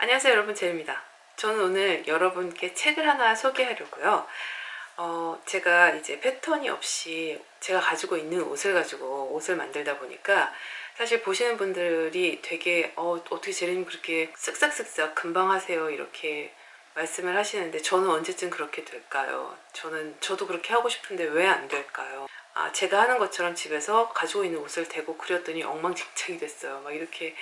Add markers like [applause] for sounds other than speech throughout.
안녕하세요 여러분 제입니다 저는 오늘 여러분께 책을 하나 소개하려고요 어, 제가 이제 패턴이 없이 제가 가지고 있는 옷을 가지고 옷을 만들다 보니까 사실 보시는 분들이 되게 어, 어떻게 제리님 그렇게 쓱싹쓱싹 금방 하세요 이렇게 말씀을 하시는데 저는 언제쯤 그렇게 될까요? 저는 저도 그렇게 하고 싶은데 왜 안 될까요? 아, 제가 하는 것처럼 집에서 가지고 있는 옷을 대고 그렸더니 엉망진창이 됐어요. 막 이렇게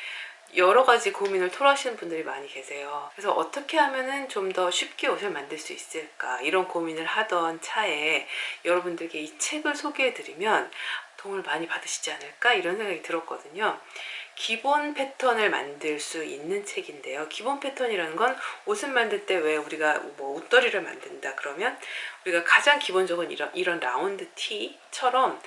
여러 가지 고민을 토로하시는 분들이 많이 계세요. 그래서 어떻게 하면은 좀 더 쉽게 옷을 만들 수 있을까 이런 고민을 하던 차에 여러분들께 이 책을 소개해드리면 도움을 많이 받으시지 않을까 이런 생각이 들었거든요. 기본 패턴을 만들 수 있는 책인데요. 기본 패턴이라는 건 옷을 만들 때 왜 우리가 뭐 옷걸이를 만든다 그러면 우리가 가장 기본적인 이런, 이런 라운드 티처럼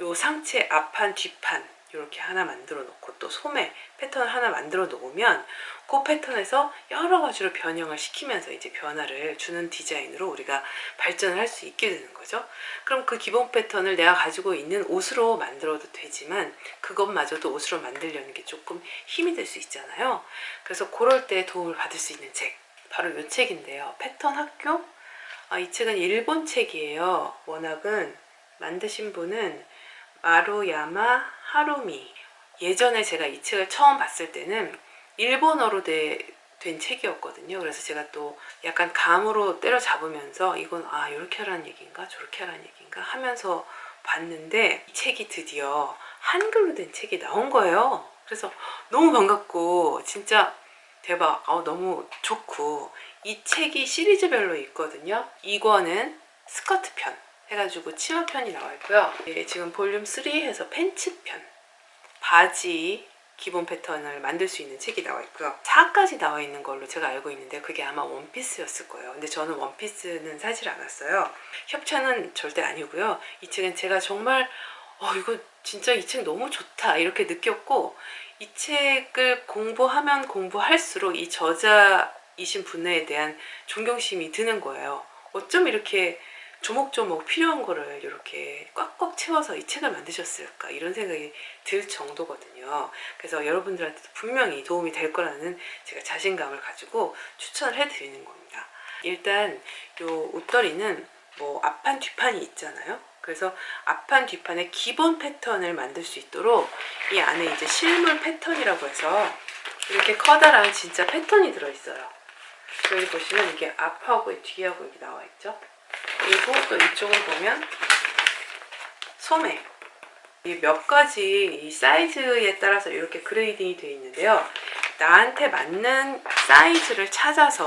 요 상체 앞판 뒷판 이렇게 하나 만들어 놓고 또 소매 패턴 하나 만들어 놓으면 그 패턴에서 여러 가지로 변형을 시키면서 이제 변화를 주는 디자인으로 우리가 발전을 할 수 있게 되는 거죠. 그럼 그 기본 패턴을 내가 가지고 있는 옷으로 만들어도 되지만 그것마저도 옷으로 만들려는 게 조금 힘이 될 수 있잖아요. 그래서 그럴 때 도움을 받을 수 있는 책 바로 이 책인데요. 패턴 학교 아, 이 책은 일본 책이에요. 워낙은 만드신 분은 마루야마 하루미. 예전에 제가 이 책을 처음 봤을 때는 일본어로 돼, 된 책이었거든요. 그래서 제가 또 약간 감으로 때려잡으면서 이건 아, 이렇게 하라는 얘기인가? 저렇게 하라는 얘기인가? 하면서 봤는데 이 책이 드디어 한글로 된 책이 나온 거예요. 그래서 너무 반갑고 진짜 대박. 어, 너무 좋고 이 책이 시리즈별로 있거든요. 2권은 스커트 편. 해가지고 치마 편이 나와 있고요. 예, 지금 볼륨 3 해서 팬츠 편, 바지 기본 패턴을 만들 수 있는 책이 나와 있고요. 4까지 나와 있는 걸로 제가 알고 있는데 그게 아마 원피스였을 거예요. 근데 저는 원피스는 사질 않았어요. 협찬은 절대 아니고요. 이 책은 제가 정말 어 이거 진짜 이 책 너무 좋다 이렇게 느꼈고 이 책을 공부하면 공부할수록 이 저자이신 분에 대한 존경심이 드는 거예요. 어쩜 이렇게 조목조목 필요한 거를 이렇게 꽉꽉 채워서 이 책을 만드셨을까 이런 생각이 들 정도거든요. 그래서 여러분들한테도 분명히 도움이 될 거라는 제가 자신감을 가지고 추천을 해드리는 겁니다. 일단 요 옷걸이는 뭐 앞판 뒷판이 있잖아요. 그래서 앞판 뒷판의 기본 패턴을 만들 수 있도록 이 안에 이제 실물 패턴이라고 해서 이렇게 커다란 진짜 패턴이 들어있어요. 여기 보시면 이게 앞하고 뒤하고 여기 나와 있죠. 그리고 또 이쪽을 보면 소매 이 몇 가지 이 사이즈에 따라서 이렇게 그레이딩이 되어 있는데요. 나한테 맞는 사이즈를 찾아서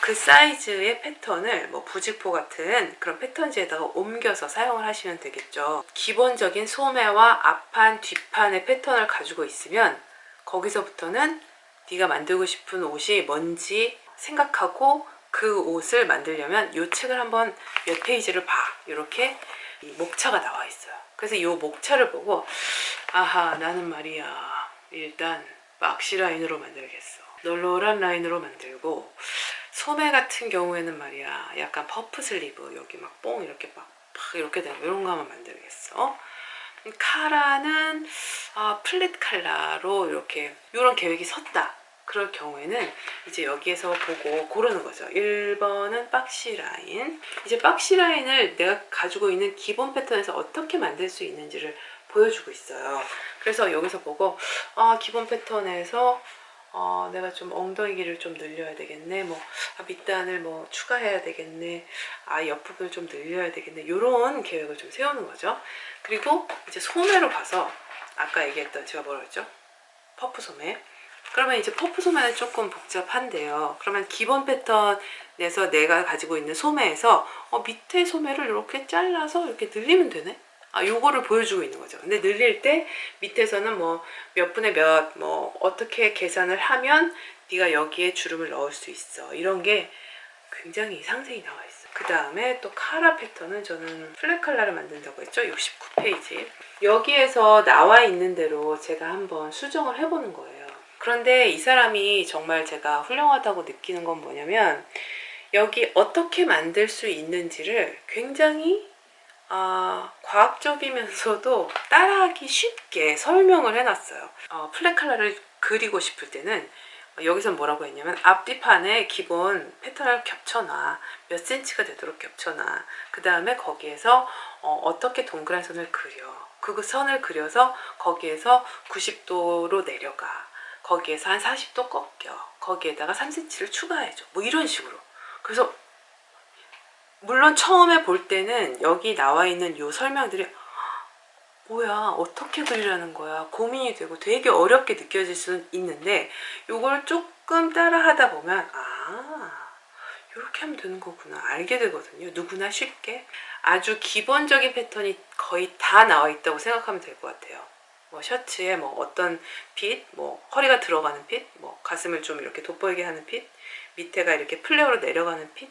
그 사이즈의 패턴을 뭐 부직포 같은 그런 패턴지에다가 옮겨서 사용을 하시면 되겠죠. 기본적인 소매와 앞판, 뒷판의 패턴을 가지고 있으면 거기서부터는 네가 만들고 싶은 옷이 뭔지 생각하고 그 옷을 만들려면 이 책을 한번 몇 페이지를 봐. 이렇게 목차가 나와 있어요. 그래서 이 목차를 보고 아하 나는 말이야 일단 막시 라인으로 만들겠어. 널널한 라인으로 만들고 소매 같은 경우에는 말이야 약간 퍼프 슬리브 여기 막 뽕 이렇게 막, 막 이렇게 되는 이런 거 한번 만들겠어. 카라는 아, 플랫 칼라로 이렇게 이런 계획이 섰다. 그럴 경우에는 이제 여기에서 보고 고르는 거죠. 1번은 박시 라인. 이제 박시 라인을 내가 가지고 있는 기본 패턴에서 어떻게 만들 수 있는지를 보여주고 있어요. 그래서 여기서 보고 아, 기본 패턴에서 어, 내가 좀 엉덩이 길을 좀 늘려야 되겠네. 뭐 아, 밑단을 뭐 추가해야 되겠네. 아 옆부분을 좀 늘려야 되겠네. 이런 계획을 좀 세우는 거죠. 그리고 이제 소매로 봐서 아까 얘기했던 제가 뭐라 했죠? 퍼프 소매. 그러면 이제 퍼프 소매는 조금 복잡한데요. 그러면 기본 패턴에서 내가 가지고 있는 소매에서 어, 밑에 소매를 이렇게 잘라서 이렇게 늘리면 되네. 아, 요거를 보여주고 있는 거죠. 근데 늘릴 때 밑에서는 뭐 몇 분의 몇, 뭐 어떻게 계산을 하면 네가 여기에 주름을 넣을 수 있어. 이런 게 굉장히 상세히 나와 있어요. 그 다음에 또 카라 패턴은 저는 플랫 칼라를 만든다고 했죠. 69페이지. 여기에서 나와 있는 대로 제가 한번 수정을 해보는 거예요. 그런데 이 사람이 정말 제가 훌륭하다고 느끼는 건 뭐냐면 여기 어떻게 만들 수 있는지를 굉장히 아, 과학적이면서도 [laughs] 따라하기 쉽게 설명을 해놨어요. 어, 플랫칼라를 그리고 싶을 때는 여기선 뭐라고 했냐면 앞뒤판에 기본 패턴을 겹쳐놔 몇 센치가 되도록 겹쳐놔. 그 다음에 거기에서 어, 떻게 동그란 선을 그려. 그 선을 그려서 거기에서 90도로 내려가 거기에서 한 40도 꺾여. 거기에다가 3cm를 추가해줘. 뭐 이런 식으로. 그래서 물론 처음에 볼 때는 여기 나와 있는 요 설명들이 뭐야 어떻게 그리라는 거야? 고민이 되고 되게 어렵게 느껴질 수는 있는데 요걸 조금 따라 하다 보면 아 이렇게 하면 되는 거구나. 알게 되거든요. 누구나 쉽게. 아주 기본적인 패턴이 거의 다 나와 있다고 생각하면 될 것 같아요 뭐 셔츠에 뭐 어떤 핏, 뭐 허리가 들어가는 핏, 뭐 가슴을 좀 이렇게 돋보이게 하는 핏, 밑에가 이렇게 플레어로 내려가는 핏,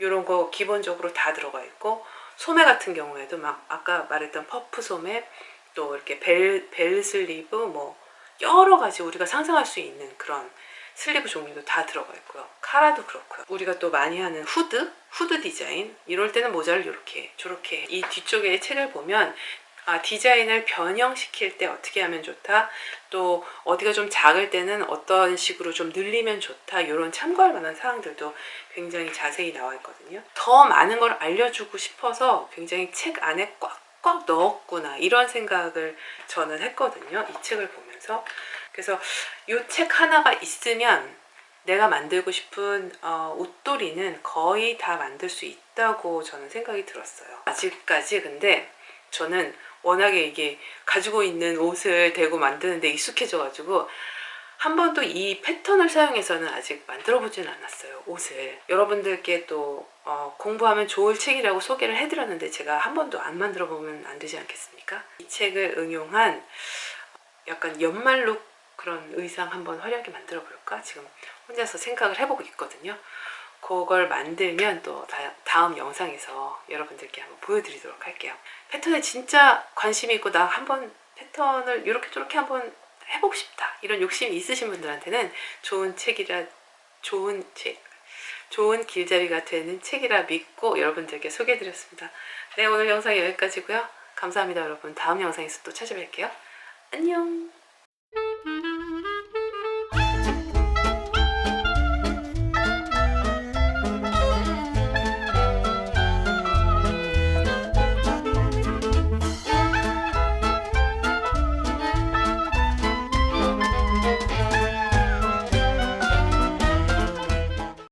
이런 거 기본적으로 다 들어가 있고 소매 같은 경우에도 막 아까 말했던 퍼프 소매 또 이렇게 벨, 벨 슬리브 뭐 여러 가지 우리가 상상할 수 있는 그런 슬리브 종류도 다 들어가 있고요. 카라도 그렇고요. 우리가 또 많이 하는 후드, 후드 디자인 이럴 때는 모자를 이렇게 저렇게 이 뒤쪽에 책을 보면 아, 디자인을 변형시킬 때 어떻게 하면 좋다. 또 어디가 좀 작을 때는 어떤 식으로 좀 늘리면 좋다. 이런 참고할 만한 사항들도 굉장히 자세히 나와 있거든요. 더 많은 걸 알려주고 싶어서 굉장히 책 안에 꽉꽉 넣었구나. 이런 생각을 저는 했거든요. 이 책을 보면서. 그래서 이 책 하나가 있으면 내가 만들고 싶은 어, 옷도리는 거의 다 만들 수 있다고 저는 생각이 들었어요. 아직까지 근데 저는 워낙에 이게 가지고 있는 옷을 대고 만드는데 익숙해져 가지고 한 번도 이 패턴을 사용해서는 아직 만들어 보진 않았어요 옷을. 여러분들께 또 어, 공부하면 좋을 책이라고 소개를 해드렸는데 제가 한 번도 안 만들어 보면 안 되지 않겠습니까? 이 책을 응용한 약간 연말룩 그런 의상 한번 화려하게 만들어 볼까? 지금 혼자서 생각을 해보고 있거든요. 그걸 만들면 또 다, 다음 영상에서 여러분들께 한번 보여드리도록 할게요. 패턴에 진짜 관심이 있고 나 한번 패턴을 이렇게 저렇게 한번 해보고 싶다 이런 욕심이 있으신 분들한테는 좋은 책이라 좋은 책 좋은 길잡이가 되는 책이라 믿고 여러분들께 소개해드렸습니다. 네 오늘 영상 여기까지고요. 감사합니다 여러분. 다음 영상에서 또 찾아뵐게요. 안녕